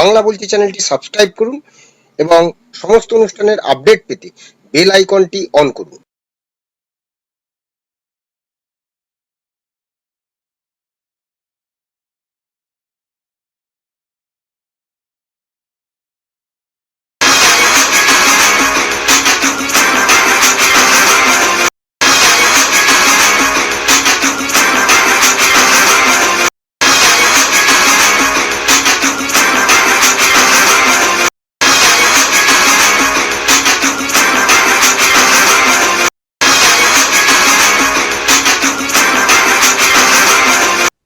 বাংলা বলছি চ্যানেলটি সাবস্ক্রাইব করুন এবং সমস্ত অনুষ্ঠানের আপডেট পেতে বেল আইকনটি অন করুন।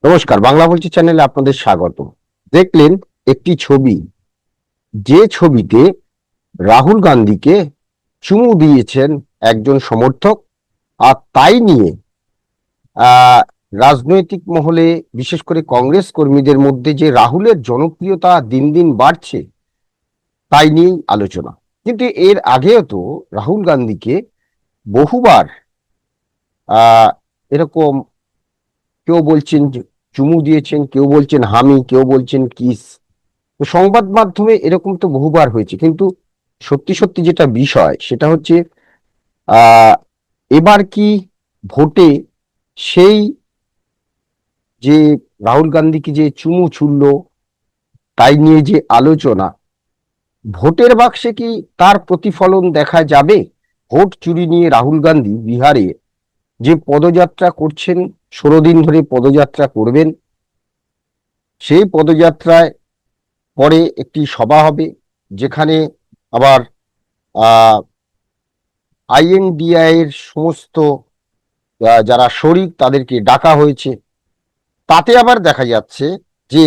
নমস্কার, বাংলা বলছি চ্যানেলে আপনাদের স্বাগত দেখলেন একটি ছবি, যে ছবিতে রাহুল গান্ধীকে চুমু দিয়েছেন একজন সমর্থক, আর তাই নিয়ে রাজনৈতিক মহলে, বিশেষ করে কংগ্রেস কর্মীদের মধ্যে যে রাহুলের জনপ্রিয়তা দিন দিন বাড়ছে, তাই নিয়েই আলোচনা। কিন্তু এর আগেও তো রাহুল গান্ধীকে বহুবার এরকম কেউ বলছেন চুমু দিয়েছেন, কেউ বলছেন হামি, কেউ বলছেন কিস। তো সংবাদ মাধ্যমে এরকম তো বহুবার হয়েছে, কিন্তু সত্যি সত্যি যেটা বিষয় সেটা হচ্ছে এবার কি ভোটে সেই যে রাহুল গান্ধীকে যে চুমু ছুড়ল, তাই নিয়ে যে আলোচনা, ভোটের বাক্সে কি তার প্রতিফলন দেখা যাবে? ভোট চুরি নিয়ে রাহুল গান্ধী বিহারে যে পদযাত্রা করছেন, ষোলো দিন ধরে পদযাত্রা করবেন, সেই পদযাত্রায় পরে একটি সভা হবে, যেখানে আবার আইএনডিআই এর সমস্ত যারা শরিক তাদেরকে ডাকা হয়েছে। তাতে আবার দেখা যাচ্ছে যে,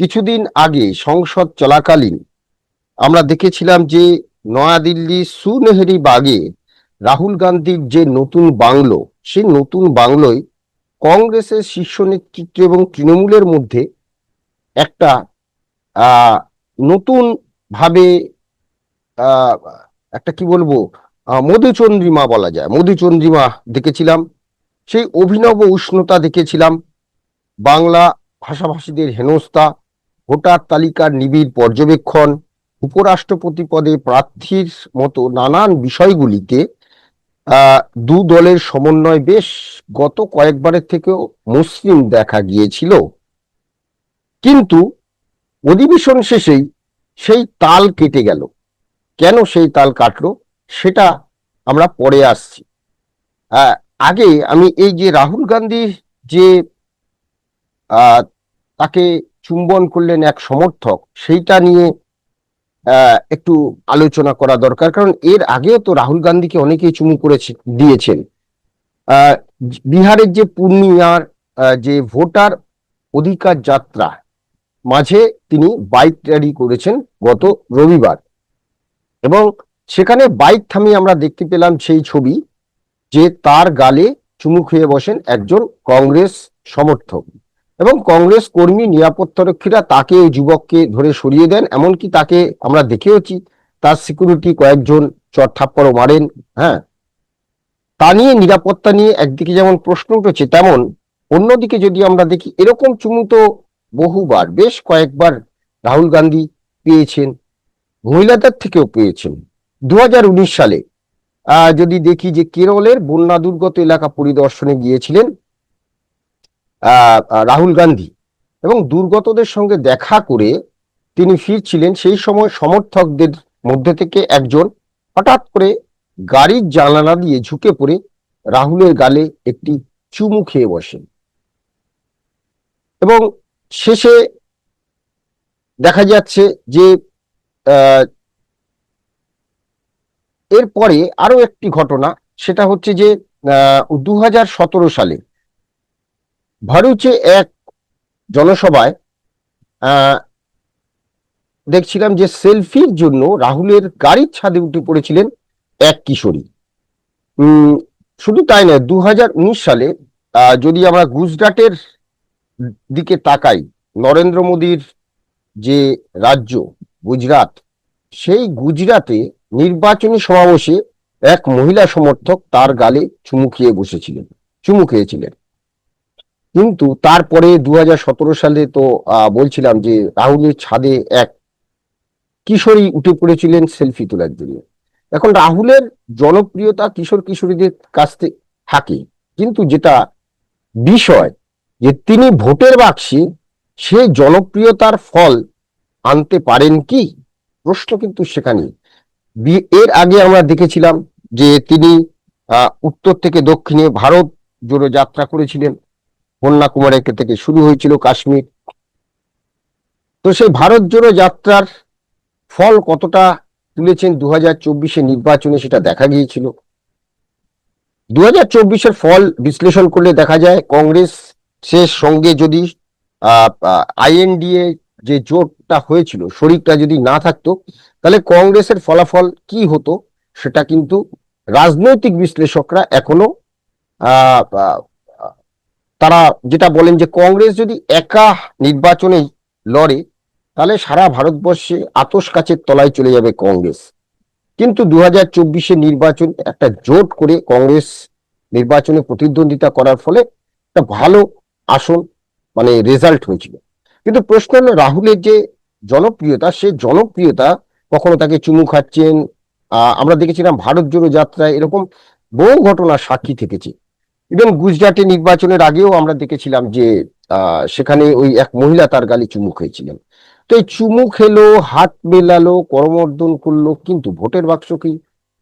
কিছুদিন আগে সংসদ চলাকালীন আমরা দেখেছিলাম যে নয়াদিল্লি সুনেহেরি বাগে রাহুল গান্ধীর যে নতুন বাংলো, সেই নতুন বাংলোয় কংগ্রেসের শীর্ষ নেতৃত্ব এবং তৃণমূলের মধ্যে একটা নতুন ভাবে একটা কি বলব মধুচন্দ্রিমা বলা যায়। মধুচন্দ্রিমা দেখেছিলাম, সেই অভিনব উষ্ণতা দেখেছিলাম, বাংলা ভাষাভাষীদের হেনস্থা, ভোটার তালিকার নিবিড় পর্যবেক্ষণ, উপরাষ্ট্রপতি পদে প্রার্থীর মতো নানান বিষয়গুলিতে দু দলের সমন্বয় বেশ গত কয়েকবারের থেকেও মসৃণ দেখা গিয়েছিল। কিন্তু অধিবেশন শেষেই সেই তাল কেটে গেল। কেন সেই তাল কাটলো, সেটা আমরা পরে আসছি। আগে আমি এই যে রাহুল গান্ধী যে তাকে চুম্বন করলেন এক সমর্থক, সেইটা নিয়ে একটু আলোচনা করা দরকার। কারণ এর আগেও তো রাহুল গান্ধীকে অনেকেই চুমু করেছে, দিয়েছেন। বিহারের যে পূর্ণিয়ার যে ভোটার অধিকার যাত্রা, মাঝে তিনি বাইক র্যালি করেছেন গত রবিবার। এবং সেখানে বাইক থামিয়ে আমরা দেখতে পেলাম সেই ছবি, যে তার গালে চুমু খেয়ে বসেন একজন কংগ্রেস সমর্থক। এবং কংগ্রেস কর্মী নিরাপত্তারক্ষীরা তাকে ওই যুবককে ধরে সরিয়ে দেন, এমনকি তাকে আমরা দেখেওছি তার সিকিউরিটি কয়েকজন চড়থাপ্পড়ও মারেন হ্যাঁ। তা নিয়ে নিরাপত্তা নিয়ে একদিকে যেমন প্রশ্ন উঠেছে, তেমন অন্যদিকে যদি আমরা দেখি, এরকম চুমু তো বহুবার, বেশ কয়েকবার রাহুল গান্ধী পেয়েছেন, মহিলাদের থেকেও পেয়েছেন। দু হাজার উনিশ সালে যদি দেখি যে কেরলের বন্যা দুর্গত এলাকা পরিদর্শনে গিয়েছিলেন রাহুল গান্ধী। এবং দুর্গতদের সঙ্গে দেখা করে তিনি ফিরছিলেন সেই সময় সমর্থকদের মধ্যে থেকে একজন। হঠাৎ করে গাড়ির জানালা দিয়ে ঝুঁকে পড়ে রাহুলের গালে একটি চুমু খেয়ে বসেন এবং শেষে দেখা যাচ্ছে যে এরপরে আরও একটি ঘটনা, সেটা হচ্ছে যে দু হাজার সতেরো সালে ভারুচে এক জনসভায় দেখছিলাম যে সেলফির জন্য রাহুলের গাড়ির ছাদে উঠে পড়েছিলেন এক কিশোরী। শুধু তাই নয় দু সালে যদি আমরা গুজরাটের দিকে তাকাই, নরেন্দ্র মোদীর যে রাজ্য, গুজরাট, সেই গুজরাটে নির্বাচনী সমাবেশে এক মহিলা সমর্থক তার গালে চুমু খেয়ে বসেছিলেন, চুমু খেয়েছিলেন। কিন্তু তারপরে দু হাজার সতেরো সালে তো বলছিলাম যে রাহুলের ছাদে এক কিশোরী উঠে পড়েছিলেন সেলফি তোলার জন্য। এখন রাহুলের জনপ্রিয়তা কিশোর কিশোরীদের কাছ থেকে থাকে। কিন্তু যেটা বিষয় যে তিনি ভোটের বাক্সে সে জনপ্রিয়তার ফল আনতে পারেন কি? প্রশ্ন কিন্তু সেখানে। এর আগে আমরা দেখেছিলাম যে তিনি উত্তর থেকে দক্ষিণে ভারত জোড়ো যাত্রা করেছিলেন। কন্যাকুমারী থেকে শুরু হয়েছিল কাশ্মীর। তো সেই ভারত জোড়ো যাত্রার ফল কতটা তুলেছেন দু হাজার নির্বাচনে সেটা দেখা গিয়েছিল। দু হাজার ফল বিশ্লেষণ করলে দেখা যায় কংগ্রেস শেষ সঙ্গে যদি আইএনডিএ যে জোটটা হয়েছিল, শরিকটা যদি না থাকতো, তাহলে কংগ্রেসের ফলাফল কি হতো সেটা কিন্তু রাজনৈতিক বিশ্লেষকরা এখনও তারা যেটা বলেন যে কংগ্রেস যদি একা নির্বাচনে লড়ে, তাহলে সারা ভারতবর্ষে আতস কাছের তলায় চলে যাবে কংগ্রেস। কিন্তু দু হাজার নির্বাচন একটা জোট করে কংগ্রেস নির্বাচনে প্রতিদ্বন্দ্বিতা করার ফলে একটা ভালো আসন মানে রেজাল্ট হয়েছিল। কিন্তু প্রশ্ন হলো রাহুলের যে জনপ্রিয়তা, সে জনপ্রিয়তা কখনো তাকে চুমু খাচ্ছেন? আমরা দেখেছিলাম ভারত জোড়ো যাত্রায় এরকম বহু ঘটনা সাক্ষী থেকেছি। ইভেন গুজরাটে নির্বাচনের আগেও আমরা দেখেছিলাম যে সেখানে ওই এক মহিলা তার গালি চুমু খেয়েছিলেন। তো এই চুমু খেলো, হাত মেলালো, করমর্দন করল, কিন্তু ভোটের বাক্স কি?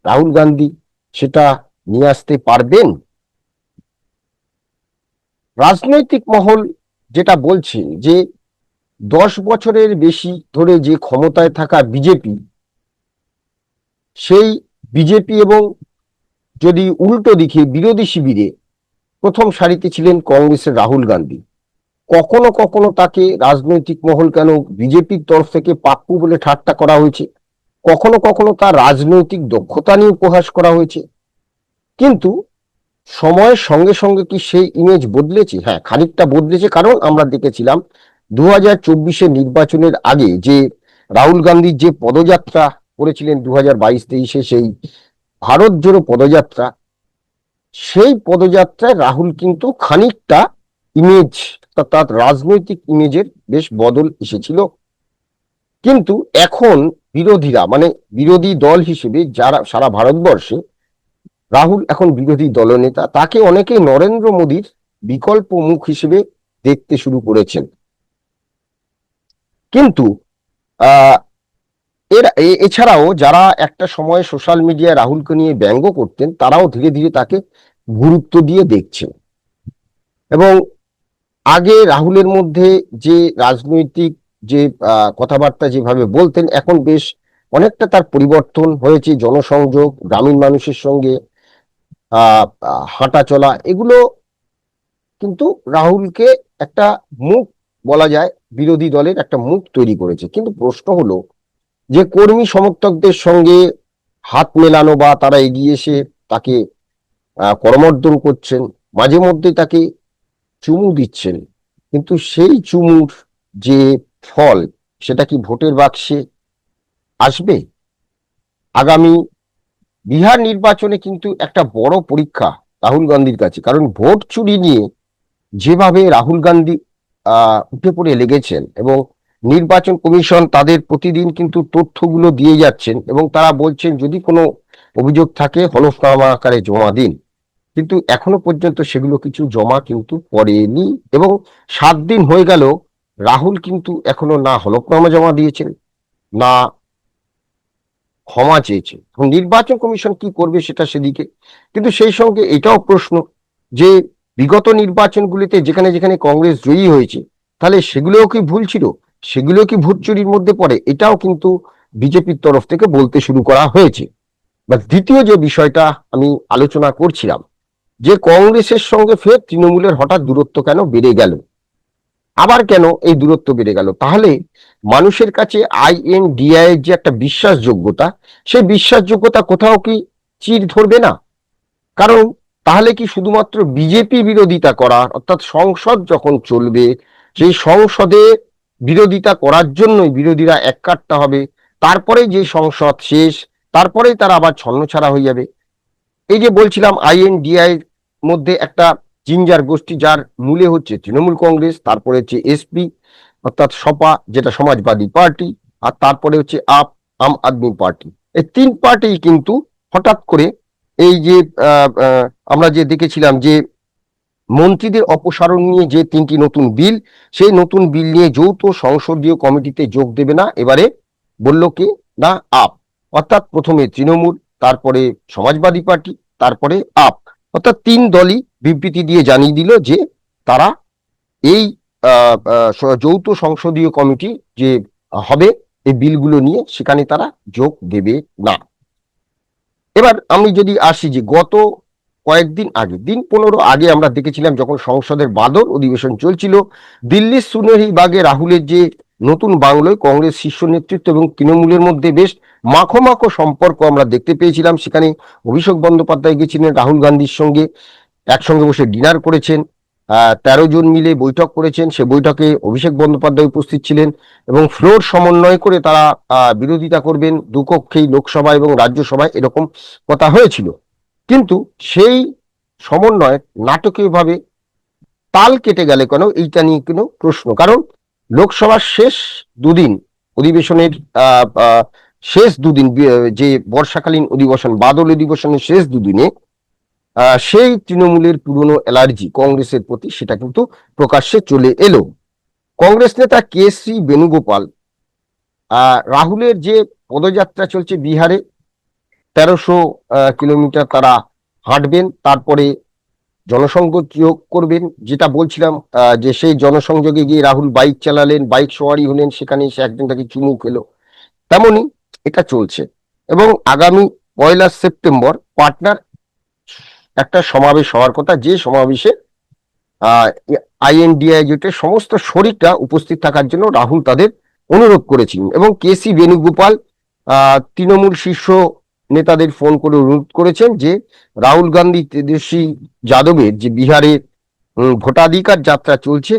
রাহুল গান্ধী, সেটা নিয়ে আসতে পারবেন? রাজনৈতিক মহল যেটা বলছেন যে, দশ বছরের বেশি ধরে যে ক্ষমতায় থাকা বিজেপি, সেই বিজেপি এবং যদি উল্টো দিকে বিরোধী শিবিরে প্রথম সারিতে ছিলেন কংগ্রেসের রাহুল গান্ধী। কখনো কখনো তাকে রাজনৈতিক মহল কেন বিজেপির তরফ থেকে পাপ্পু বলে ঠাট্টা করা হয়েছে? কখনো কখনো তার রাজনৈতিক দক্ষতা নিয়ে উপহাস করা হয়েছে। কিন্তু সময়ের সঙ্গে সঙ্গে কি সেই ইমেজ বদলেছে? হ্যাঁ খানিকটা বদলেছে, কারণ আমরা দেখেছিলাম দু হাজার নির্বাচনের আগে যে রাহুল গান্ধীর যে পদযাত্রা করেছিলেন দু হাজার বাইশ তেইশে, সেই ভারত জোড়ো পদযাত্রা সেই পদযাত্রায় রাহুল কিন্তু খানিকটা ইমেজ অর্থাৎ রাজনৈতিক ইমেজের বেশ বদল এসেছিল। কিন্তু এখন বিরোধীরা মানে বিরোধী দল হিসেবে যারা, সারা ভারতবর্ষে রাহুল এখন বিরোধী দলনেতা, তাকে অনেকে নরেন্দ্র মোদীর বিকল্প মুখ হিসেবে দেখতে শুরু করেছেন। কিন্তু এর এছাড়াও যারা একটা সময় সোশ্যাল মিডিয়ায় রাহুলকে নিয়ে ব্যঙ্গ করতেন, তারাও ধীরে ধীরে তাকে গুরুত্ব দিয়ে দেখছেন। এবং আগে রাহুলের মধ্যে যে রাজনৈতিক যে কথাবার্তা যেভাবে বলতেন, এখন বেশ অনেকটা তার পরিবর্তন হয়েছে, জনসংযোগ, গ্রামীণ মানুষের সঙ্গে হাঁটা চলা, এগুলো কিন্তু রাহুলকে একটা মুখ বলা যায়, বিরোধী দলের একটা মুখ তৈরি করেছে। কিন্তু প্রশ্ন হলো যে কর্মী সমর্থকদের সঙ্গে হাত মেলানো বা তারা এগিয়ে এসে তাকে করমর্দন করছেন, মাঝে মধ্যে তাকে চুমু দিচ্ছেন। কিন্তু সেই চুমুর যে ফল, সেটা কি ভোটের বাক্সে আসবে? আগামী বিহার নির্বাচনে কিন্তু একটা বড় পরীক্ষা রাহুল গান্ধীর কাছে। কারণ ভোট চুরি নিয়ে যেভাবে রাহুল গান্ধী উঠে পড়ে লেগেছেন এবং নির্বাচন কমিশন তাদের প্রতিদিন কিন্তু তথ্যগুলো দিয়ে যাচ্ছেন এবং তারা বলছেন, যদি কোনো অভিযোগ থাকে, হলফনামা আকারে জমা দিন। কিন্তু এখনও পর্যন্ত সেগুলো কিছু জমা কিন্তু পড়েনি এবং সাত দিন হয়ে গেল, রাহুল কিন্তু এখনও না হলফনামা জমা দিয়েছেন, না ক্ষমা চেয়েছে নির্বাচন কমিশন কি করবে সেটা সেদিকে। কিন্তু সেই সঙ্গে এটাও প্রশ্ন যে, বিগত নির্বাচনগুলিতে যেখানে যেখানে কংগ্রেস জয়ী হয়েছে, তাহলে সেগুলোও কি ভুল ছিল? সেগুলো কি ভোট চুরির মধ্যে পড়ে? এটাও কিন্তু বিজেপির তরফ থেকে বলতে শুরু করা হয়েছে। বা দ্বিতীয় যে বিষয়টা আমি আলোচনা করছিলাম, যে কংগ্রেসের সঙ্গে ফের তৃণমূলের হঠাৎ দূরত্ব কেন বেড়ে গেল? আবার কেন এই দূরত্ব বেড়ে গেল? তাহলে মানুষের কাছে আইএনডিআই এর যে একটা বিশ্বাসযোগ্যতা, সেই বিশ্বাসযোগ্যতা কোথাও কি চির ধরবে না? কারণ তাহলে কি শুধুমাত্র বিজেপি বিরোধিতা করার, অর্থাৎ সংসদ যখন চলবে, সেই সংসদে বিরোধিতা করার জন্যই বিরোধীরা এক কাটতে হবে। তারপরে যে সংসদ শেষ, তারপরেই তারা আবার ছন্নছাড়া হয়ে যাবে। এই যে বলছিলাম, আইএনডিআই মধ্যে একটা জিঞ্জার গোষ্ঠী যার মূলে হচ্ছে তৃণমূল কংগ্রেস, তারপরে হচ্ছে এসপি, অর্থাৎ সপা, যেটা সমাজবাদী পার্টি, আর তারপরে হচ্ছে আপ, আম আদমি পার্টি। এই তিন পার্টি কিন্তু হঠাৎ করে এই যে আমরা যে দেখেছিলাম যে মন্ত্রীদের অপসারণ নিয়ে যে তিনটি নতুন বিল, সেই নতুন বিল নিয়ে যৌথ সংসদীয় কমিটিতে যোগ দেবে না, এবারে বলল কি? না, আপ। অর্থাৎ প্রথমে তৃণমূল, তারপরে সমাজবাদী পার্টি, তারপরে আপ। অর্থাৎ তিন দলই বিবৃতি দিয়ে জানিয়ে দিল যে তারা এই যৌথ সংসদীয় কমিটি যে হবে, এই বিলগুলো নিয়ে সেখানে তারা যোগ দেবে না। এবার আমি যদি আসি যে গত কয়েকদিন আগে, দিন পনেরো আগে আমরা দেখেছিলাম যখন সংসদের বাদল অধিবেশন চলছিল, দিল্লির সুনেরি বাগে রাহুলের যে নতুন বাংলোয় কংগ্রেস শীর্ষ নেতৃত্ব এবং তৃণমূলের মধ্যে বেশ মাখো মাখো সম্পর্ক আমরা দেখতে পেয়েছিলাম। সেখানে অভিষেক বন্দ্যোপাধ্যায় গেছিলেন, রাহুল গান্ধীর সঙ্গে একসঙ্গে বসে ডিনার করেছেন তেরো জন মিলে বৈঠক করেছেন। সে বৈঠকে অভিষেক বন্দ্যোপাধ্যায় উপস্থিত ছিলেন এবং ফ্লোর সমন্বয় করে তারা বিরোধিতা করবেন। দুকক্ষেই লোকসভা এবং রাজ্যসভায় এরকম কথা হয়েছিল। কিন্তু সেই সমন্বয় নাটকীয়ভাবে তাল কেটে গেলে কেন? এইটা নিয়ে কোনো প্রশ্ন। কারণ লোকসভার শেষ দুদিন অধিবেশনের শেষ দুদিন যে বর্ষাকালীন অধিবেশন, বাদল অধিবেশনের শেষ দুদিনে সেই তৃণমূলের পুরনো অ্যালার্জি কংগ্রেসের প্রতি সেটা কিন্তু প্রকাশ্যে চলে এলো। কংগ্রেস নেতা কে শ্রী বেণুগোপাল রাহুলের যে পদযাত্রা চলছে বিহারে তেরোশো কিলোমিটার তারা হাঁটবেন, তারপরে জনসংযোগ যোগ করবেন। যেটা বলছিলাম যে সেই জনসংযোগে গিয়ে রাহুল বাইক চালালেন, বাইক সওয়ারি হলেন, সেখানে এসে একজন তাকে চুমু খেলো। তেমনই এটা চলছে। এবং আগামী পয়লা সেপ্টেম্বর পাটনার একটা সমাবেশ হওয়ার কথা, যে সমাবেশে আইএনডিআই জোটের সমস্ত শরীরটা উপস্থিত থাকার জন্য রাহুল তাদের অনুরোধ করেছিলেন। এবং কে সি বেণুগোপাল তৃণমূল শীর্ষ নেতাদের ফোন করে অনুরোধ করেছেন যে রাহুল গান্ধী তেজস্বী যাদবের যে বিহারে ভোটাধিকার যাত্রা চলছে,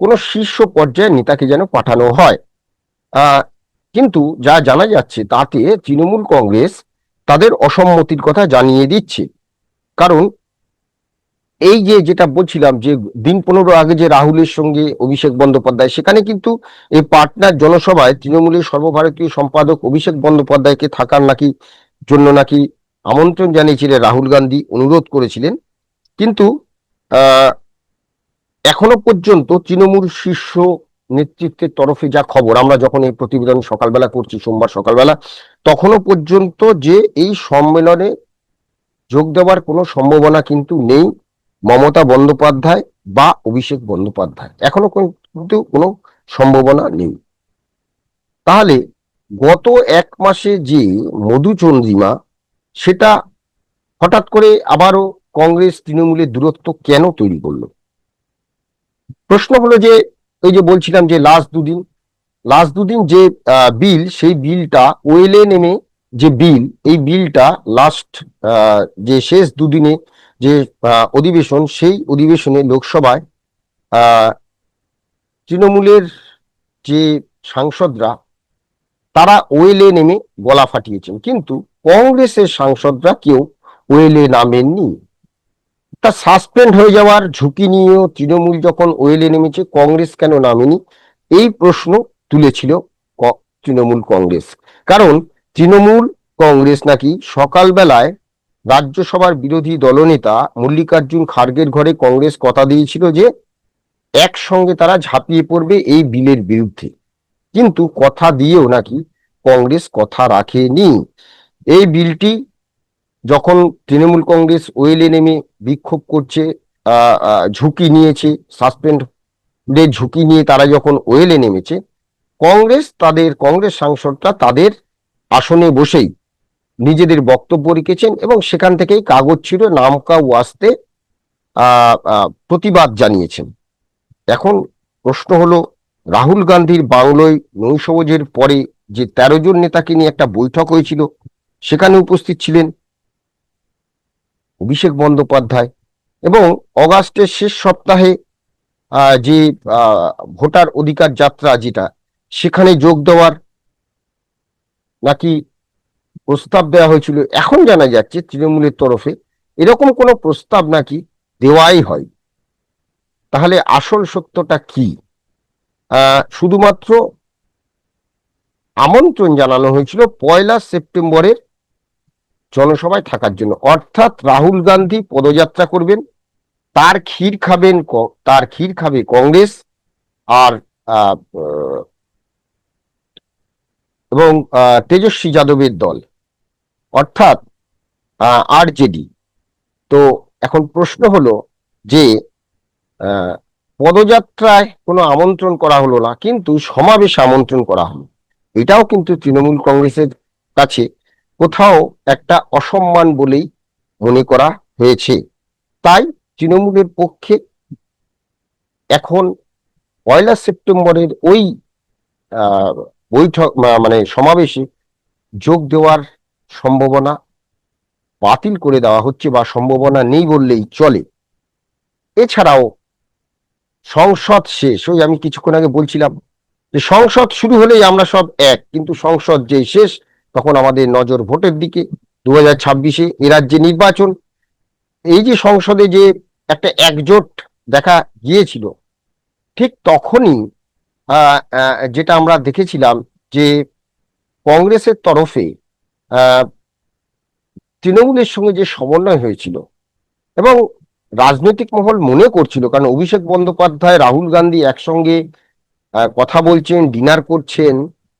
কোন শীর্ষ পর্যায়ের নেতাকে যেন পাঠানো হয়। কিন্তু যা জানা যাচ্ছে তাতে তৃণমূল কংগ্রেস তাদের অসম্মতির কথা জানিয়ে দিচ্ছে। কারণ এই যে যেটা বলছিলাম যে দিন পনেরো আগে যে রাহুলের সঙ্গে অভিষেক বন্দ্যোপাধ্যায়, সেখানে কিন্তু এই পাটনার জনসভায় তৃণমূলের সর্বভারতীয় সম্পাদক অভিষেক বন্দ্যোপাধ্যায়কে থাকার নাকি জন্য নাকি আমন্ত্রণ জানিয়েছিলেন রাহুল গান্ধী, অনুরোধ করেছিলেন। কিন্তু এখনও পর্যন্ত তৃণমূল শীর্ষ নেতৃত্বের তরফে যা খবর, আমরা যখন এই প্রতিবেদন সকালবেলা করছি, সোমবার সকালবেলা তখনও পর্যন্ত যে এই সম্মেলনে যোগ দেওয়ার কোনো সম্ভাবনা কিন্তু নেই মমতা বন্দ্যোপাধ্যায় বা অভিষেক বন্দ্যোপাধ্যায়। এখনও কিন্তু কোনো সম্ভাবনা নেই। তাহলে গত এক মাসে যে মধুচন্দ্রিমা সেটা হঠাৎ করে আবারও কংগ্রেস তৃণমূলের দূরত্ব কেন তৈরি করল? প্রশ্ন হলো যে ওই যে বলছিলাম যে লাস্ট দুদিন লাস্ট দুদিন যে বিল, সেই বিলটা ওয়েলে নেমে যে বিল, এই বিলটা লাস্ট যে শেষ দুদিনে যে অধিবেশন, সেই অধিবেশনে লোকসভায় তৃণমূলের যে সাংসদরা তারা ওয়েলে নেমে গলা ফাটিয়েছেন। কিন্তু কংগ্রেসের সাংসদরা কেউ ওয়েলে নামেননি। তা সাসপেন্ড হয়ে যাওয়ার ঝুঁকি নিয়েও তৃণমূল যখন ওয়েলে নেমেছে, কংগ্রেস কেন নামেনি? এই প্রশ্ন তুলেছিল তৃণমূল কংগ্রেস। কারণ তৃণমূল কংগ্রেস নাকি সকালবেলায় রাজ্যসভার বিরোধী দলনেতা মল্লিকার্জুন খার্গের ঘরে কংগ্রেস কথা দিয়েছিল যে, একসঙ্গে তারা ঝাঁপিয়ে পড়বে এই বিলের বিরুদ্ধে। কিন্তু কথা দিয়েও নাকি কংগ্রেস কথা রাখেনি। এই বিলটি যখন তৃণমূল কংগ্রেস ওয়েলে নেমে বিক্ষোভ করছে ঝুঁকি নিয়েছে সাসপেন্ডের ঝুঁকি নিয়ে তারা যখন ওয়েলে নেমেছে, কংগ্রেস তাদের, কংগ্রেস সাংসদরা তাদের আসনে বসেই নিজেদের বক্তব্য রেখেছেন এবং সেখান থেকেই কাগজ ছিল নামকা ওয়াস্তে প্রতিবাদ জানিয়েছেন। এখন প্রশ্ন হলো রাহুল গান্ধীর বাংলোয় নৈশভোজের পরে যে তেরো জন নেতাকে নিয়ে একটা বৈঠক হয়েছিল, সেখানে উপস্থিত ছিলেন অভিষেক বন্দ্যোপাধ্যায় এবং অগাস্টের শেষ সপ্তাহে যে ভোটার অধিকার যাত্রা যেটা, সেখানে যোগ দেওয়ার নাকি প্রস্তাব দেওয়া হয়েছিল। এখন জানা যাচ্ছে তৃণমূলের তরফে এরকম কোনো প্রস্তাব নাকি দেওয়াই হয় তাহলে আসল সত্যটা কি? শুধুমাত্র আমন্ত্রণ জানানো হয়েছিল পয়লা সেপ্টেম্বরের জনসভায় থাকার জন্য। অর্থাৎ রাহুল গান্ধী পদযাত্রা করবেন, তার ক্ষীর খাবেন তার ক্ষীর খাবে কংগ্রেস আর এবং তেজস্বী যাদবের দল, অর্থাৎ আরজেডি তো এখন প্রশ্ন হলো যে পদযাত্রায় কোনো আমন্ত্রণ করা হলো না, কিন্তু সমাবেশে আমন্ত্রণ করা হলো। এটাও কিন্তু তৃণমূল কংগ্রেসের কাছে কোথাও একটা অসম্মান বলেই মনে করা হয়েছে। তাই তৃণমূলের পক্ষে এখন পয়লা সেপ্টেম্বরের ওই বৈঠক মানে সমাবেশে যোগ দেওয়ার সম্ভাবনা বাতিল করে দেওয়া হচ্ছে বা সম্ভাবনা নেই বললেই চলে। এছাড়াও সংসদ শেষ, ওই আমি কিছুক্ষণ আগে বলছিলাম যে সংসদ শুরু হলেই আমরা সব এক, কিন্তু সংসদ যেই শেষ, তখন আমাদের নজর ভোটের দিকে। দু হাজার ছাব্বিশে এ রাজ্যে নির্বাচন। এই যে সংসদে যে একটা একজোট দেখা গিয়েছিল, ঠিক তখনই যেটা আমরা দেখেছিলাম যে কংগ্রেসের তরফে তৃণমূলের সঙ্গে যে সমন্বয় হয়েছিল এবং রাজনৈতিক মহল মনে করছিল কারণ অভিষেক বন্দ্যোপাধ্যায় রাহুল গান্ধী একসঙ্গে কথা বলছেন ডিনার করছেন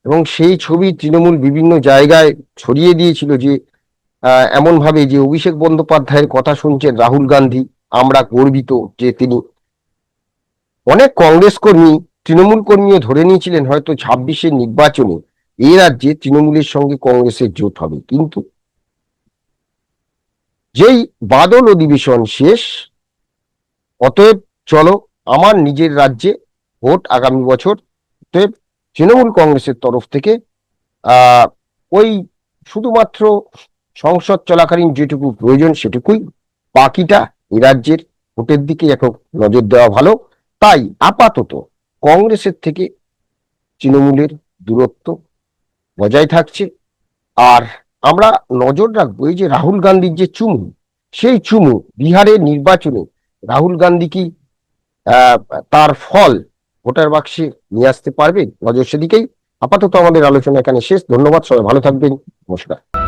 এবং সেই ছবি তৃণমূল বিভিন্ন জায়গায় ছড়িয়ে দিয়েছিল যে আহ, এমন ভাবে যে অভিষেক বন্দ্যোপাধ্যায়ের কথা শুনছেন রাহুল গান্ধী আমরা গর্বিত যে তিনি অনেক কংগ্রেস কর্মী তৃণমূল কর্মীও ধরে নিয়েছিলেন হয়তো ছাব্বিশের নির্বাচনে। এ রাজ্যে তৃণমূলের সঙ্গে কংগ্রেসের জোট হবে। কিন্তু যেই বাদল অধিবেশন শেষ, অতএব চলো আমার নিজের রাজ্যে ভোট আগামী বছর। অতএব তৃণমূল কংগ্রেসের তরফ থেকে ওই শুধুমাত্র সংসদ চলাকালীন যেটুকু প্রয়োজন সেটুকুই। বাকিটা এই রাজ্যের ভোটের দিকে এখন নজর দেওয়া ভালো। তাই আপাতত কংগ্রেসের থেকে তৃণমূলের দূরত্ব বজায় থাকছে। আর আমরা নজর রাখব, এই যে রাহুল গান্ধীর যে চুমু, সেই চুমু বিহারের নির্বাচনে রাহুল গান্ধী কি তার ফল ভোটার বাক্সে নিয়ে আসতে পারবে? নজর সেদিকেই। আপাতত আমাদের আলোচনা এখানে শেষ। ধন্যবাদ, সবাই ভালো থাকবেন। নমস্কার।